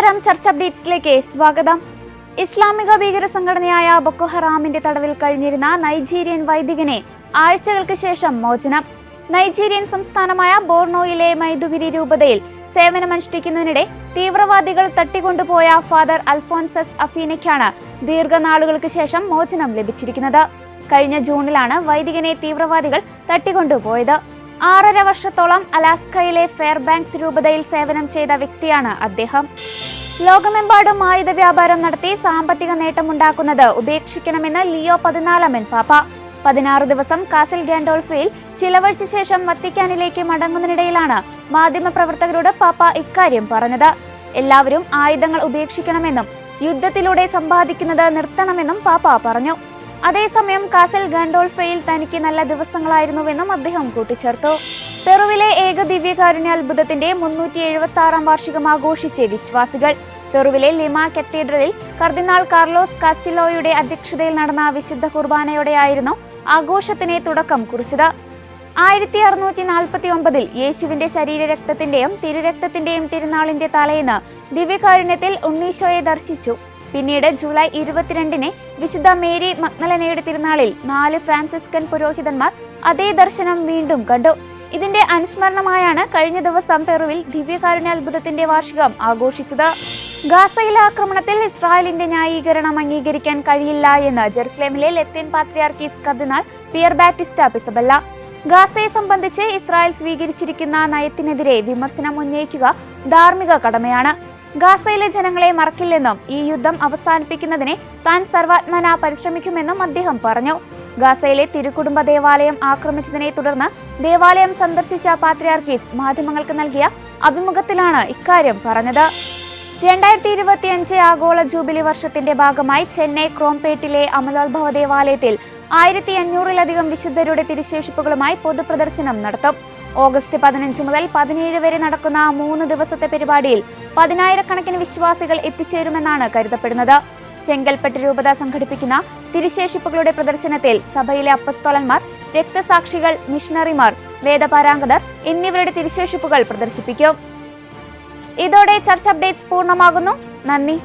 ചർച്ച അപ്ഡേറ്റ്സിലേക്ക് സ്വാഗതം. ഇസ്ലാമിക ഭീകര സംഘടനയായ ബൊക്കോഹറാമിന്റെ തടവിൽ കഴിഞ്ഞിരുന്ന നൈജീരിയൻ വൈദികനെ ആഴ്ചകൾക്ക് ശേഷം മോചനം. നൈജീരിയൻ സംസ്ഥാനമായ ബോർണോയിലെ മൈദുഗിരി രൂപതയിൽ സേവനമനുഷ്ഠിക്കുന്നതിനിടെ തീവ്രവാദികൾ തട്ടിക്കൊണ്ടുപോയ ഫാദർ അൽഫോൻസസ് അഫീനയ്ക്കാണ് ദീർഘനാളുകൾക്ക് ശേഷം മോചനം ലഭിച്ചിരിക്കുന്നത്. കഴിഞ്ഞ ജൂണിലാണ് വൈദികനെ തീവ്രവാദികൾ തട്ടിക്കൊണ്ടുപോയത്. ആറര വർഷത്തോളം അലാസ്കയിലെ ഫെയർബാങ്ക്സ് രൂപതയിൽ സേവനം ചെയ്ത വ്യക്തിയാണ് അദ്ദേഹം. ലോകമെമ്പാടും ആയുധ വ്യാപാരം നടത്തി സാമ്പത്തിക നേട്ടമുണ്ടാക്കുന്നത് ഉപേക്ഷിക്കണമെന്ന് ലിയോ പതിനാലാമൻ പാപ്പ. പതിനാറ് ദിവസം കാസിൽ ഗാൻഡോൾഫയിൽ ചിലവഴിച്ച ശേഷം വത്തിക്കാനിലേക്ക് മടങ്ങുന്നതിനിടയിലാണ് മാധ്യമപ്രവർത്തകരോട് പാപ്പ ഇക്കാര്യം പറഞ്ഞത്. എല്ലാവരും ആയുധങ്ങൾ ഉപേക്ഷിക്കണമെന്നും യുദ്ധത്തിലൂടെ സമ്പാദിക്കുന്നത് നിർത്തണമെന്നും പാപ്പ പറഞ്ഞു. അതേസമയം കാസിൽ ഗാൻഡോൾഫയിൽ തനിക്ക് നല്ല ദിവസങ്ങളായിരുന്നുവെന്നും അദ്ദേഹം കൂട്ടിച്ചേർത്തു. പെറുവിലെ ഏക ദിവ്യകാരുണ്യ അത്ഭുതത്തിന്റെ മുന്നൂറ്റി എഴുപത്തി ആറാം വാർഷികം ആഘോഷിച്ച് വിശ്വാസികൾ. പെറുവിലെ ലിമ കത്തീഡ്രലിൽ കർദിനാൾ കാർലോസ് കാസ്റ്റിലോയുടെ അധ്യക്ഷതയിൽ നടന്ന വിശുദ്ധ കുർബാനയോടെയായിരുന്നു ആഘോഷത്തിന് തുടക്കം കുറിച്ചത്. ആയിരത്തി അറുന്നൂറ്റി നാൽപ്പത്തി ഒമ്പതിൽ യേശുവിന്റെ ശരീരരക്തത്തിന്റെയും തിരുരക്തത്തിന്റെയും തിരുനാളിന്റെ തലേന്ന് ദിവ്യകാരുണ്യത്തിൽ ഉണ്ണീശോയെ ദർശിച്ചു. പിന്നീട് ജൂലൈ ഇരുപത്തിരണ്ടിന് വിശുദ്ധ മേരി മഗ്നലനയുടെ തിരുനാളിൽ നാല് ഫ്രാൻസിസ്കൻ പുരോഹിതന്മാർ അതേ ദർശനം വീണ്ടും കണ്ടു. ഇതിന്റെ അനുസ്മരണമായാണ് കഴിഞ്ഞ ദിവസം പെറുവിൽ ദിവ്യകാരുണ്യാത്ഭുതത്തിന്റെ വാർഷികം ആഘോഷിച്ചത്. ഗാസയിലെ ആക്രമണത്തിൽ ഇസ്രായേലിന്റെ ന്യായീകരണം അംഗീകരിക്കാൻ കഴിയില്ല എന്ന് ജെറുസലേമിലെ ലത്തീൻ പാത്രിയാർക്കീസ് കർദിനാൾ പിയർ ബാറ്റിസ്റ്റ പിസബല്ല ഗാസയെ സംബന്ധിച്ച് ഇസ്രായേൽ സ്വീകരിച്ചിരിക്കുന്ന നയത്തിനെതിരെ വിമർശനം ഉന്നയിക്കുക ധാർമ്മിക കടമയാണ്. ഗാസയിലെ ജനങ്ങളെ മറക്കില്ലെന്നും ഈ യുദ്ധം അവസാനിപ്പിക്കുന്നതിനെ താൻ സർവാത്മന പരിശ്രമിക്കുമെന്നും അദ്ദേഹം പറഞ്ഞു. ഗാസയിലെ തിരുക്കുടുംബ ദേവാലയം ആക്രമിച്ചതിനെ തുടർന്ന് ദേവാലയം സന്ദർശിച്ച പാത്രിയാർക്കീസ് മാധ്യമങ്ങൾക്ക് നൽകിയ അഭിമുഖത്തിലാണ് ഇക്കാര്യം പറഞ്ഞത്. രണ്ടായിരത്തി ഇരുപത്തിയഞ്ച് ആഗോള ജൂബിലി വർഷത്തിന്റെ ഭാഗമായി ചെന്നൈ ക്രോംപേട്ടിലെ അമലോത്ഭവ ദേവാലയത്തിൽ ആയിരത്തി അഞ്ഞൂറിലധികം വിശുദ്ധരുടെ തിരുശേഷിപ്പുകളുമായി പൊതുപ്രദർശനം നടത്തും. ഓഗസ്റ്റ് പതിനഞ്ച് മുതൽ പതിനേഴ് വരെ നടക്കുന്ന മൂന്ന് ദിവസത്തെ പരിപാടിയിൽ പതിനായിരക്കണക്കിന് വിശ്വാസികൾ എത്തിച്ചേരുമെന്നാണ് കരുതപ്പെടുന്നത്. ചെങ്കൽപ്പെട്ട് രൂപത സംഘടിപ്പിക്കുന്ന തിരുശേഷിപ്പുകളുടെ പ്രദർശനത്തിൽ സഭയിലെ അപ്പസ്തോലന്മാർ രക്തസാക്ഷികൾ മിഷണറിമാർ വേദപാരാംഗതർ എന്നിവരുടെ തിരുശേഷിപ്പുകൾ പ്രദർശിപ്പിക്കും. ഇതോടെ ചർച്ച അപ്ഡേറ്റ്സ് പൂർണമാകുന്നു. നന്ദി.